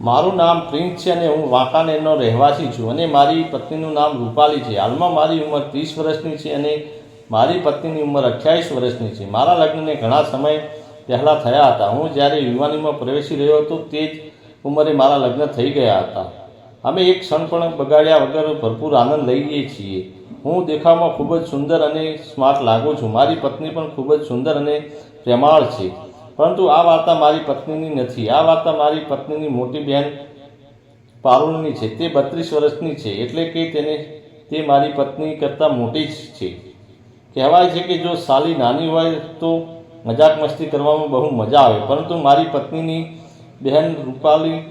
મારું નામ પ્રિન્સ છે અને હું વાંકાનેરનો રહેવાસી છું અને મારી પત્નીનું નામ રૂપાલી છે. હાલમાં મારી ઉંમર ત્રીસ વર્ષની છે અને મારી પત્નીની ઉંમર અઠ્યાવીસ વર્ષની છે. મારા લગ્નને ઘણા સમય પહેલાં થયા હતા. હું જ્યારે યુવાનીમાં પ્રવેશી રહ્યો હતો તે જ ઉંમરે મારા લગ્ન થઈ ગયા હતા. અમે એક ક્ષણ પણ બગાડ્યા વગર ભરપૂર આનંદ લઈએ છીએ. હું દેખાવમાં ખૂબ જ સુંદર અને સ્માર્ટ લાગુ છું. મારી પત્ની પણ ખૂબ જ સુંદર અને પ્રેમાળ છે. પરંતુ આ વાર્તા મારી પત્નીની નથી. આ વાર્તા મારી પત્નીની મોટી બહેન પારૂણની છે. તે બત્રીસ વર્ષની છે. એટલે કે તેને, તે મારી પત્ની કરતાં મોટી જ છે. કહેવાય છે કે જો સાલી નાની હોય તો મજાક મસ્તી કરવામાં બહુ મજા આવે. પરંતુ મારી પત્નીની બહેન રૂપાલી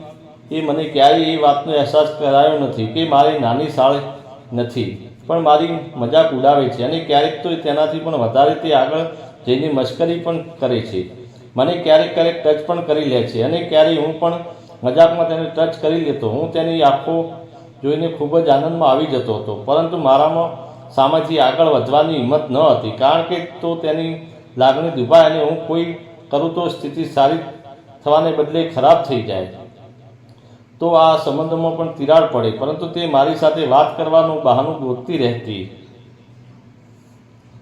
એ મને ક્યારેય એ વાતનો અહેસાસ કરાયો નથી કે મારી નાની સાળ નથી. પણ મારી મજાક ઉડાવે છે અને ક્યારેક તો તેનાથી પણ વધારે તે આગળ જઈને મશ્કરી પણ કરે છે. મને ક્યારેક ક્યારેક ટચ પણ કરી લે છે અને ક્યારેય હું પણ મજાકમાં તેને ટચ કરી લેતો. હું તેની આંખો જોઈને ખૂબ જ આનંદમાં આવી જતો હતો. પરંતુ મારામાં સામાથી આગળ વધવાની હિંમત ન હતી. કારણ કે તો તેની લાગણી દુભાય અને હું કોઈ કરું તો સ્થિતિ સારી થવાને બદલે ખરાબ થઈ જાય. તો આ સંબંધોમાં પણ તિરાડ પડે. પરંતુ તે મારી સાથે વાત કરવાનું બહાનું ગોતતી રહેતી.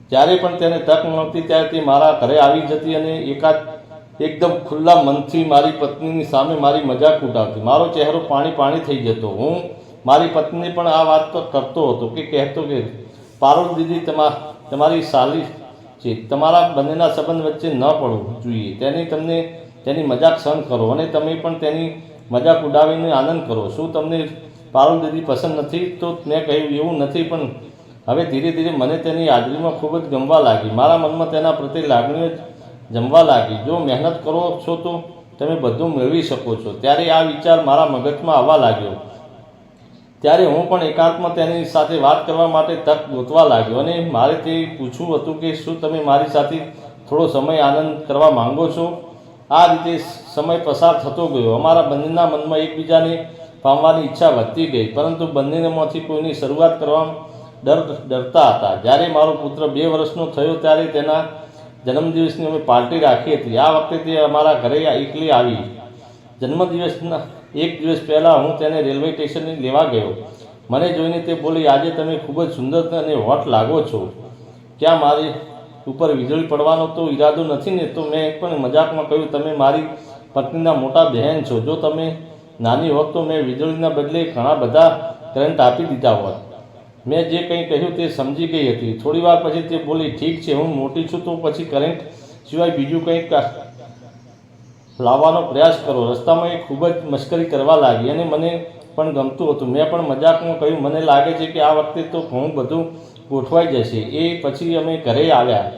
જ્યારે પણ તેને તક મળતી, ત્યારે તે મારા ઘરે આવી જતી અને એકાદ એકદમ ખુલ્લા મનથી મારી પત્નીની સામે મારી મજાક ઉડાવતી. મારો ચહેરો પાણી પાણી થઈ જતો. હું મારી પત્ની પણ આ વાત તો કરતો હતો કે કહેતો કે, પારુલ દીદી, તમા, તમારી સાલી છે. તમારા બંનેના સંબંધ વચ્ચે ન પડવું જોઈએ. તેની તમને, તેની મજાક સહન કરો અને તમે પણ તેની મજાક ઉડાવીને આનંદ કરો. શું તમને પારુલ દીદી પસંદ નથી? તો મેં કહ્યું, એવું નથી, પણ હવે ધીરે ધીરે મને તેની હાજરીમાં ખૂબ જ ગમવા લાગી. મારા મનમાં તેના પ્રત્યે લાગણીઓ જમવા લાગી. જો મહેનત કરો છો તો તમે બધું મેળવી શકો છો. ત્યારે આ વિચાર મારા મગજમાં આવવા લાગ્યો. ત્યારે હું પણ એકાંતમાં તેની સાથે વાત કરવા માટે તક ગોતવા લાગ્યો અને મારે તે પૂછવું હતું કે, શું તમે મારી સાથે થોડો સમય આનંદ કરવા માંગો છો? આ રીતે સમય પસાર થતો ગયો. અમારા બંનેના મનમાં એકબીજાને પામવાની ઈચ્છા વધતી ગઈ, પરંતુ બંનેમાંથી કોઈની શરૂઆત કરવા ડર ડરતા હતા. જ્યારે મારો પુત્ર બે વર્ષનો થયો, ત્યારે તેના જન્મદિવસની અમે પાર્ટી રાખી હતી. આ વખતે તે અમારા ઘરે એકલી આવી. જન્મદિવસના એક દિવસ પહેલાં હું તેને રેલવે સ્ટેશને લેવા ગયો. મને જોઈને તે બોલી, આજે તમે ખૂબ જ સુંદર અને હોટ લાગો છો. ક્યાં મારી ઉપર વીજળી પડવાનો તો ઈરાદો નથી ને? તો મેં પણ મજાકમાં કહ્યું, તમે મારી પત્નીના મોટા બહેન છો. જો તમે નાની હોત તો મેં વીજળીના બદલે ઘણા બધા કરંટ આપી દીધા હોત. મેં જે કંઈ કહ્યું તે સમજી ગઈ હતી. થોડી વાર પછી તે બોલી, ઠીક છે, હું મોટી છું તો પછી કરંટ સિવાય બીજું કંઈક લાવવાનો પ્રયાસ કરો. રસ્તામાં એ ખૂબ જ મશ્કરી કરવા લાગી અને મને પણ ગમતું હતું. મેં પણ મજાકમાં કહ્યું, મને લાગે છે કે આ વખતે તો ઘણું બધું ગોઠવાઈ જશે. એ પછી અમે ઘરે આવ્યા.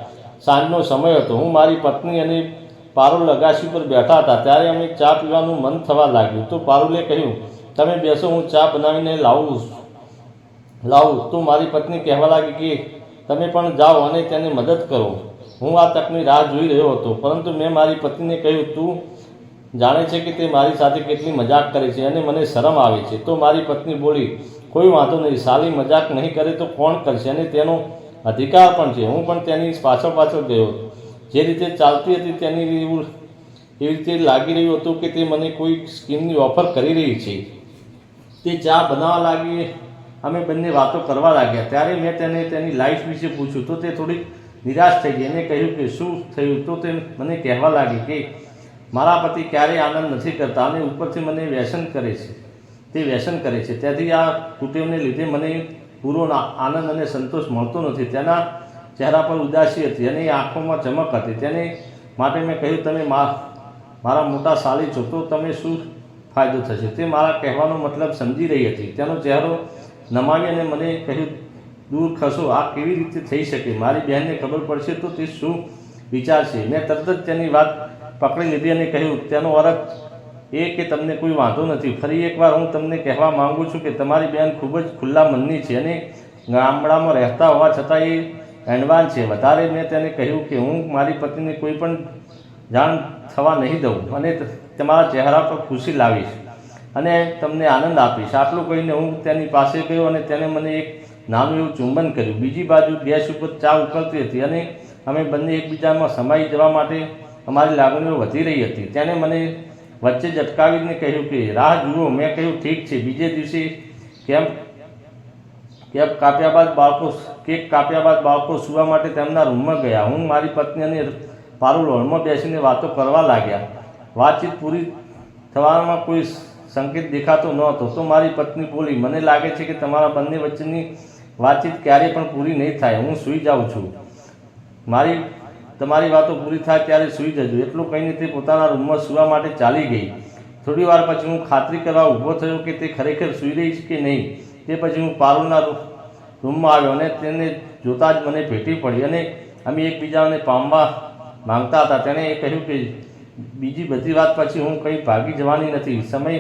સાંજનો સમય હતો. હું મારી પત્ની અને પારુલ લગાસી પર બેઠા હતા. ત્યારે અમે ચા પીવાનું મન થવા લાગ્યું. તો પારુલે કહ્યું, તમે બેસો, હું ચા બનાવીને લાવું લાવું, તો મારી પત્ની કહેવા લાગી કે તમે પણ જાઓ અને તેને મદદ કરો. હું આ તકની રાહ જોઈ રહ્યો હતો, પરંતુ મેં મારી પત્નીને કહ્યું, તું જાણે છે કે તે મારી સાથે કેટલી મજાક કરે છે અને મને શરમ આવે છે. તો મારી પત્ની બોલી, કોઈ વાંધો નહીં, સાલી મજાક નહીં કરે તો કોણ કરશે? અને તેનો અધિકાર પણ છે. હું પણ તેની પાછળ પાછળ ગયો. જે રીતે ચાલતી હતી તેની એવું એવી રીતે લાગી રહ્યું હતું કે તે મને કોઈ સ્કીમની ઓફર કરી રહી છે. તે ચા બનાવવા લાગી અમે બંને વાતો કરવા લાગ્યા. ત્યારે મેં તેને તેની લાઈફ વિશે પૂછ્યું તો તે થોડીક નિરાશ થઈ ગઈ. એને કહ્યું કે શું થયું તો તે મને કહેવા લાગી કે મારા પતિ ક્યારેય આનંદ નથી કરતા અને ઉપરથી મને વ્યસન કરે છે. તે વ્યસન કરે છે. ત્યાંથી આ કુટુંબને લીધે મને પૂરો આનંદ અને સંતોષ મળતો નથી. તેના ચહેરા પર ઉદાસી હતી અને આંખોમાં ચમક હતી. તેને માટે મેં કહ્યું, તમે મારા મોટા સાલી છો તો તમે શું ફાયદો થશે? તે મારા કહેવાનો મતલબ સમજી રહી હતી. તેનો ચહેરો નમાવી અને મને કહ્યું, દૂર ખસો, આ કેવી રીતે થઈ શકે? મારી બહેનને ખબર પડશે તો તે શું વિચારશે? મેં તરત જ તેની વાત પકડી લીધી અને કહ્યું, તેનો અર્થ એ કે તમને કોઈ વાંધો નથી. ફરી એકવાર હું તમને કહેવા માંગુ છું કે તમારી બહેન ખૂબ જ ખુલ્લા મનની છે અને ગામડામાં રહેતા હોવા છતાં એ એડવાન્સ છે. વધારે મેં તેને કહ્યું કે હું મારી પત્નીને કોઈ પણ જાણ થવા નહીં દઉં અને તમારા ચહેરા પર ખુશી લાવીશ. અને તમને આનંદ આપીશ. આટલું કહીને હું તેની પાસે ગયો અને તેને મને એક નાનું એવું ચુંબન કર્યું. બીજી બાજુ ગેસ ઉપર ચા ઉકળતી હતી અને અમે બંને એકબીજામાં સમાઈ જવા માટે અમારી લાગણીઓ વધી રહી હતી. તેને મને વચ્ચે જ અટકાવીને કહ્યું કે, રાહ જુઓ. મેં કહ્યું, ઠીક છે, બીજે દિવસે કેમ કેક કાપ્યા બાદ બાળકો કેક કાપ્યા બાદ બાળકો સૂવા માટે તેમના રૂમમાં ગયા. હું મારી પત્ની અને પારુલ હોલમાં બેસીને વાતો કરવા લાગ્યા. વાતચીત પૂરી થવામાં કોઈ સંકેત દેખાતો નહોતો તો મારી પત્ની બોલી, મને લાગે છે કે તમારા બંને વચ્ચેની વાતચીત ક્યારેય પણ પૂરી નહીં થાય. હું સૂઈ જાઉં છું. મારી, તમારી વાતો પૂરી થાય ત્યારે સૂઈ જજો. એટલું કહીને તે પોતાના રૂમમાં સૂવા માટે ચાલી ગઈ. થોડી વાર પછી હું ખાતરી કરવા ઊભો થયો કે તે ખરેખર સૂઈ રહી છે કે નહીં, તે પછી હું પારુલના રૂમમાં આવ્યો અને તેને જોતાં જ મને ભેટી પડી અને અમે એકબીજાને પામવા માંગતા હતા. તેણે એ કહ્યું કે, બીજી બધી વાત પછી હું કંઈ ભાગી જવાની નથી. સમય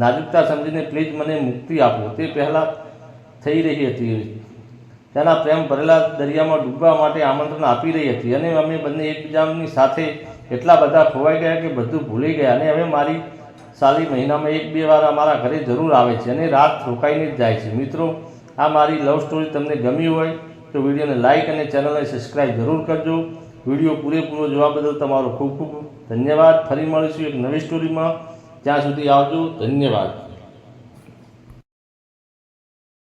નાજુકતા સમજીને પ્લીઝ મને મુક્તિ આપો. તે પહેલાં થઈ રહી હતી. તેના પ્રેમ ભરેલા દરિયામાં ડૂબવા માટે આમંત્રણ આપી રહી હતી અને અમે બંને એકબીજાની સાથે એટલા બધા ખોવાઈ ગયા કે બધું ભૂલી ગયા અને હવે મારી સાલી મહિનામાં એક બે વાર અમારા ઘરે જરૂર આવે છે અને રાત રોકાઈને જ જાય છે. મિત્રો, આ મારી લવ સ્ટોરી તમને ગમી હોય તો વિડીયોને લાઇક અને ચેનલને સબસ્ક્રાઈબ જરૂર કરજો. વીડિયો પૂરેપૂરો જોવા બદલ તમારો ખૂબ ખૂબ ધન્યવાદ. ફરી મળીશું એક નવી સ્ટોરીમાં ત્યાં સુધી આવજો. ધન્યવાદ.